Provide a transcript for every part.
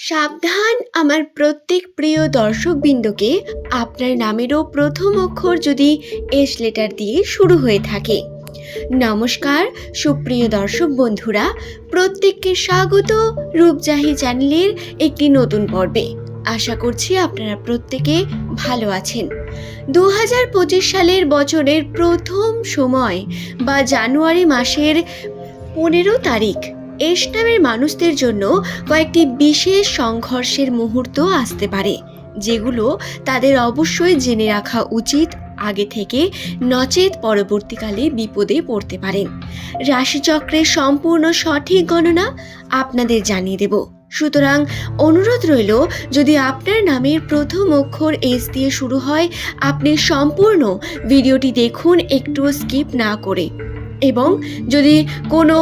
সাবধান আমার প্রত্যেক প্রিয় দর্শকবৃন্দকে আপনার নামেরও প্রথম অক্ষর যদি এস লেটার দিয়ে শুরু হয়ে থাকে। নমস্কার, সুপ্রিয় দর্শক বন্ধুরা, প্রত্যেককে স্বাগত রূপজাহি চ্যানেলের একটি নতুন পর্বে। আশা করছি আপনারা প্রত্যেকে ভালো আছেন। দু হাজার পঁচিশ সালের বছরের প্রথম সময় বা জানুয়ারি মাসের পনেরো তারিখ এস নামের মানুষদের জন্য কয়েকটি বিশেষ সংঘর্ষের মুহূর্ত আসতে পারে, যেগুলো তাদের অবশ্যই জেনে রাখা উচিত আগে থেকে নচেত পরবর্তীকালে বিপদে পড়তে পারেন। রাশিচক্রের সম্পূর্ণ সঠিক গণনা আপনাদের জানিয়ে দেব। সুতরাং অনুরোধ রইল, যদি আপনার নামের প্রথম অক্ষর এস দিয়ে শুরু হয়, আপনি সম্পূর্ণ ভিডিওটি দেখুন একটু স্কিপ না করে। এবং যদি কোনো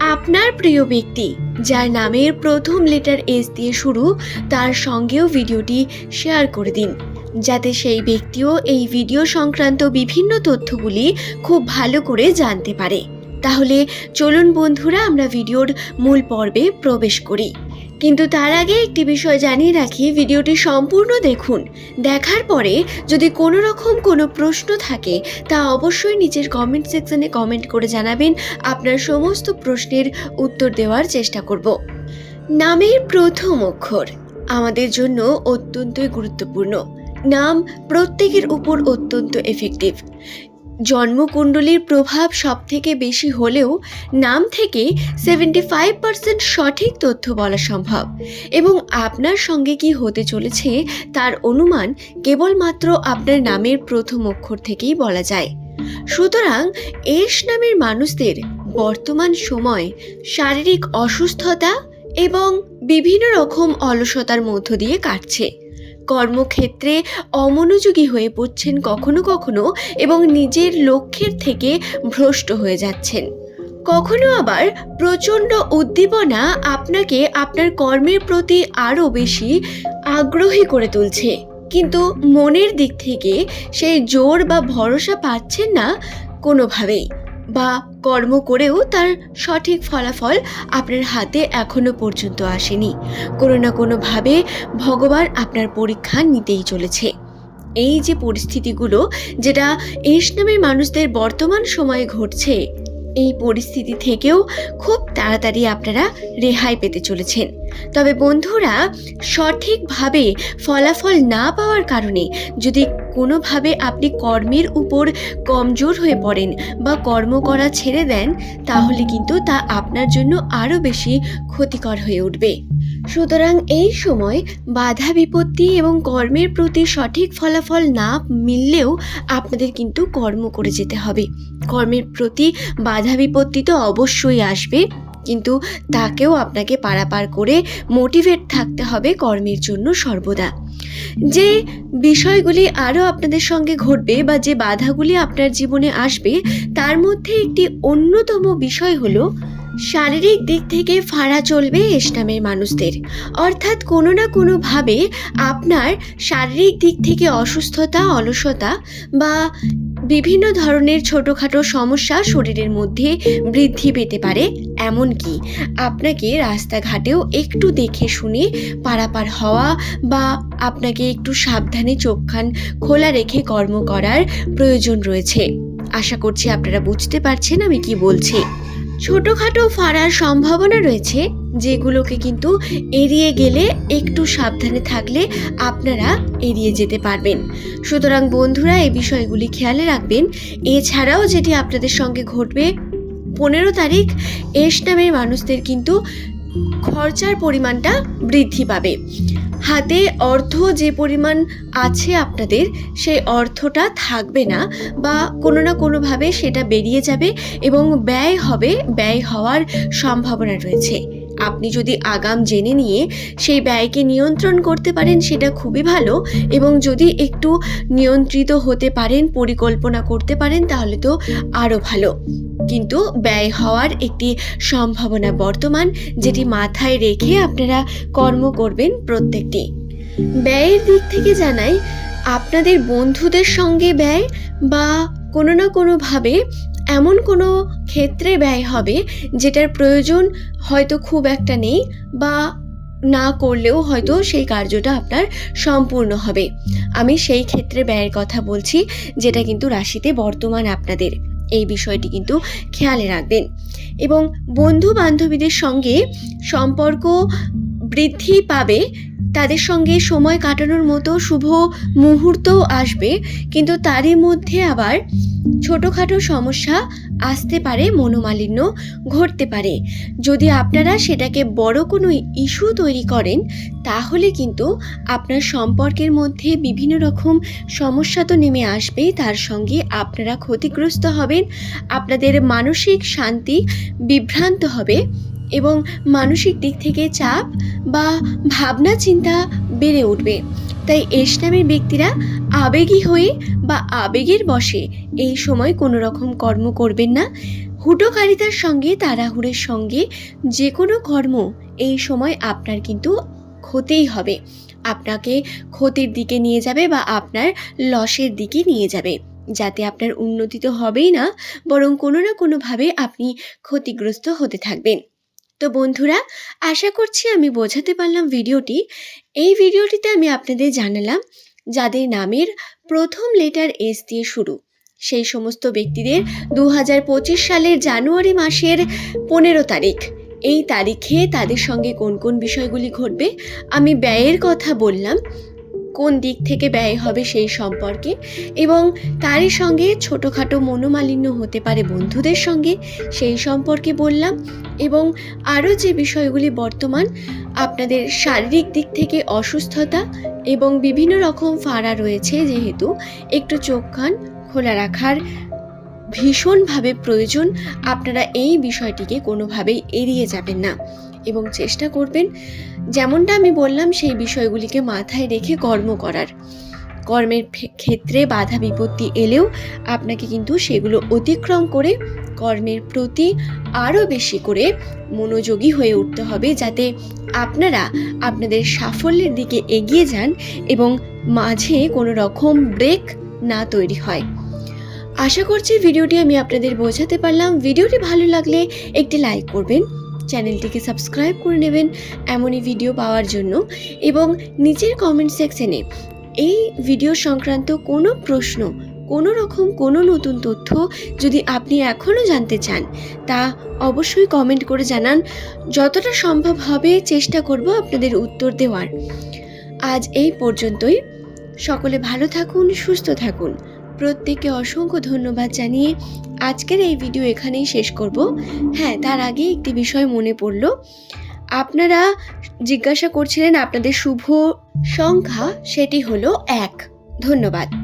আপনার প্রিয় ব্যক্তি, যার নামের প্রথম লেটার এস দিয়ে শুরু, তার সঙ্গেও ভিডিওটি শেয়ার করে দিন। যাতে সেই ব্যক্তিও এই ভিডিও সংক্রান্ত বিভিন্ন তথ্যগুলি খুব ভালো করে জানতে পারে। তাহলে চলুন বন্ধুরা, আমরা ভিডিওর মূল পর্বে প্রবেশ করি। কিন্তু তার আগে একটি বিষয় জানিয়ে রাখি, ভিডিওটি সম্পূর্ণ দেখুন। দেখার পরে যদি কোনো রকম কোনো প্রশ্ন থাকে, তা অবশ্যই নিচের কমেন্ট সেকশনে কমেন্ট করে জানাবেন। আপনার সমস্ত প্রশ্নের উত্তর দেওয়ার চেষ্টা করব। নামের প্রথম অক্ষর আমাদের জন্য অত্যন্তই গুরুত্বপূর্ণ। নাম প্রত্যেকের উপর অত্যন্ত এফেক্টিভ জন্মকুণ্ডলীর প্রভাব সব থেকে বেশি হলেও নাম থেকে সেভেন্টি ফাইভ পার্সেন্ট সঠিক তথ্য বলা সম্ভব। এবং আপনার সঙ্গে কি হতে চলেছে তার অনুমান কেবলমাত্র আপনার নামের প্রথম অক্ষর থেকেই বলা যায়। সুতরাং এস নামের মানুষদের বর্তমান সময় শারীরিক অসুস্থতা এবং বিভিন্ন রকম অলসতার মধ্য দিয়ে কাটছে। কর্মক্ষেত্রে অমনোযোগী হয়ে পড়ছেন কখনো কখনো এবং নিজের লক্ষ্যের থেকে ভ্রষ্ট হয়ে যাচ্ছেন। কখনো আবার প্রচণ্ড উদ্দীপনা আপনাকে আপনার কর্মের প্রতি আরও বেশি আগ্রহী করে তুলছে। কিন্তু মনের দিক থেকে সেই জোর বা ভরসা পাচ্ছেন না কোনোভাবেই। বা কর্ম করেও তার সঠিক ফলাফল আপনার হাতে এখনও পর্যন্ত আসেনি। কোনো না কোনোভাবে ভগবান আপনার পরীক্ষা নিতেই চলেছে। এই যে পরিস্থিতিগুলো, যেটা এস নামের মানুষদের বর্তমান সময়ে ঘটছে, এই পরিস্থিতি থেকেও খুব তাড়াতাড়ি আপনারা রেহাই পেতে চলেছেন। তবে বন্ধুরা, সঠিকভাবে ফলাফল না পাওয়ার কারণে যদি কোনোভাবে আপনি কর্মের উপর কমজোর হয়ে পড়েন বা কর্ম করা ছেড়ে দেন, তাহলে কিন্তু তা আপনার জন্য আরও বেশি ক্ষতিকর হয়ে উঠবে। সুতরাং এই সময় বাধা বিপত্তি এবং কর্মের প্রতি সঠিক ফলাফল না মিললেও আপনাদের কিন্তু কর্ম করে যেতে হবে। কর্মের প্রতি বাধা বিপত্তি তো অবশ্যই আসবে। কিন্তু তাকেও আপনাকে পারাপার করে মোটিভেট থাকতে হবে কর্মের জন্য সর্বদা। যে বিষয়গুলি আরও আপনাদের সঙ্গে ঘটবে বা যে বাধাগুলি আপনার জীবনে আসবে, তার মধ্যে একটি অন্যতম বিষয় হলো, শারীরিক দিক থেকে ফাড়া চলবে এস নামের মানুষদের। অর্থাৎ কোনো না কোনোভাবে আপনার শারীরিক দিক থেকে অসুস্থতা, অলসতা বা বিভিন্ন ধরনের ছোটোখাটো সমস্যা শরীরের মধ্যে বৃদ্ধি পেতে পারে, এমনকি আপনাকে রাস্তাঘাটেও একটু দেখে শুনে পারাপার হওয়া বা আপনাকে একটু সাবধানে চোখখান খোলা রেখে কর্ম করার প্রয়োজন রয়েছে। আশা করছি আপনারা বুঝতে পারছেন আমি কি বলছি। ছোটোখাটো ফাড়ার সম্ভাবনা রয়েছে, যেগুলোকে কিন্তু এড়িয়ে গেলে একটু সাবধানে থাকলে আপনারা এড়িয়ে যেতে পারবেন। সুতরাং বন্ধুরা, এই বিষয়গুলি খেয়ালে রাখবেন। এছাড়াও যেটি আপনাদের সঙ্গে ঘটবে, পনেরো তারিখ এস নামের মানুষদের কিন্তু খরচার পরিমাণটা বৃদ্ধি পাবে। হাতে অর্থ যে পরিমাণ আছে আপনাদের, সেই অর্থটা থাকবে না বা কোনো না কোনোভাবে সেটা বেরিয়ে যাবে এবং ব্যয় হবে, ব্যয় হওয়ার সম্ভাবনা রয়েছে। আপনি যদি আগাম জেনে নিয়ে সেই ব্যয়কে নিয়ন্ত্রণ করতে পারেন, সেটা খুবই ভালো এবং যদি একটু নিয়ন্ত্রিত হতে পারেন, পরিকল্পনা করতে পারেন, তাহলে তো আরও ভালো। কিন্তু ব্যয় হওয়ার একটি সম্ভাবনা বর্তমান যেটি মাথায় রেখে আপনারা কর্ম করবেন প্রত্যেকটি। ব্যয়ের দিক থেকে জানাই, আপনাদের বন্ধুদের সঙ্গে ব্যয় বা কোনো না কোনোভাবে এমন কোনো ক্ষেত্রে ব্যয় হবে যেটার প্রয়োজন হয়তো খুব একটা নেই বা না করলেও হয়তো সেই কার্যটা আপনার সম্পূর্ণ হবে। আমি সেই ক্ষেত্রে ব্যয়ের কথা বলছি, যেটা কিন্তু রাশিতে বর্তমান আপনাদের। এই বিষয়টি কিন্তু খেয়ালে রাখবেন। এবং বন্ধু বান্ধবীদের সঙ্গে সম্পর্ক বৃদ্ধি পাবে, তাদের সঙ্গে সময় কাটানোর মতো শুভ মুহূর্তও আসবে, কিন্তু তারই মধ্যে আবার ছোটোখাটো সমস্যা আসতে পারে, মনোমালিন্য ঘটতে পারে। যদি আপনারা সেটাকে বড় কোনো ইস্যু তৈরি করেন, তাহলে কিন্তু আপনার সম্পর্কের মধ্যে বিভিন্ন রকম সমস্যা তো নেমে আসবেই তার সঙ্গে আপনারা ক্ষতিগ্রস্ত হবেন, আপনাদের মানসিক শান্তি বিভ্রান্ত হবে এবং মানসিক দিক থেকে চাপ বা ভাবনা চিন্তা বেড়ে উঠবে। তাই এস নামের ব্যক্তিরা আবেগী হয়ে বা আবেগের বশে এই সময় কোনো রকম কর্ম করবেন না। হুটোকারিতার সঙ্গে, তাড়াহুড়ের সঙ্গে যে কোনো কর্ম এই সময় আপনার কিন্তু ক্ষতিই হবে। আপনাকে ক্ষতির দিকে নিয়ে যাবে বা আপনার লসের দিকে নিয়ে যাবে। যাতে আপনার উন্নতি তো হবেই না, বরং কোনো না কোনোভাবে আপনি ক্ষতিগ্রস্ত হতে থাকবেন। তো বন্ধুরা, আশা করছি আমি বোঝাতে পারলাম ভিডিওটি। এই ভিডিওটিতে আমি আপনাদের জানালাম যাদের নামের প্রথম লেটার এস দিয়ে শুরু। সেই সমস্ত ব্যক্তিদের দু হাজার পঁচিশ সালের জানুয়ারি মাসের পনেরো তারিখ। এই তারিখে তাদের সঙ্গে কোন কোন বিষয়গুলি ঘটবে, আমি ব্যয়ের কথা বললাম। কোন দিক থেকে ব্যয় হবে সেই সম্পর্কে এবং তারই সঙ্গে ছোটোখাটো মনোমালিন্য হতে পারে বন্ধুদের সঙ্গে সেই সম্পর্কে বললাম এবং আরও যে বিষয়গুলি বর্তমান আপনাদের শারীরিক দিক থেকে অসুস্থতা এবং বিভিন্ন রকম ফাড়া রয়েছে যেহেতু একটু চোখ কান খোলা রাখার ভীষণভাবে প্রয়োজন, আপনারা এই বিষয়টিকে কোনোভাবেই এড়িয়ে যাবেন না এবং চেষ্টা করবেন যেমনটা আমি বললাম, সেই বিষয়গুলিকে মাথায় রেখে কর্ম করার। কর্মের ক্ষেত্রে বাধা বিপত্তি এলেও আপনাকে কিন্তু সেগুলো অতিক্রম করে কর্মের প্রতি আরও বেশি করে মনোযোগী হয়ে উঠতে হবে, যাতে আপনারা আপনাদের সাফল্যের দিকে এগিয়ে যান এবং মাঝে কোনো রকম ব্রেক না তৈরি হয়। আশা করছি ভিডিওটি আমি আপনাদের বোঝাতে পারলাম। ভিডিওটি ভালো লাগলে একটি লাইক করবেন। চ্যানেলটিকে সাবস্ক্রাইব করে নেবেন এমনই ভিডিও পাওয়ার জন্য। এবং নিচের কমেন্ট সেকশনে এই ভিডিও সংক্রান্ত কোনো প্রশ্ন, কোনো রকম কোনো নতুন তথ্য যদি আপনি এখনও জানতে চান, তা অবশ্যই কমেন্ট করে জানান। যতটা সম্ভব হবে চেষ্টা করব আপনাদের উত্তর দেওয়ার। আজ এই পর্যন্তই। সকলে ভালো থাকুন, সুস্থ থাকুন। প্রত্যেককে অসংখ্য ধন্যবাদ জানিয়ে আজকের এই ভিডিও এখানেই শেষ করব। হ্যাঁ তার আগে একটি বিষয় মনে পড়ল। আপনারা জিজ্ঞাসা করছিলেন আপনাদের শুভ সংখ্যা, সেটি হলো এক। ধন্যবাদ।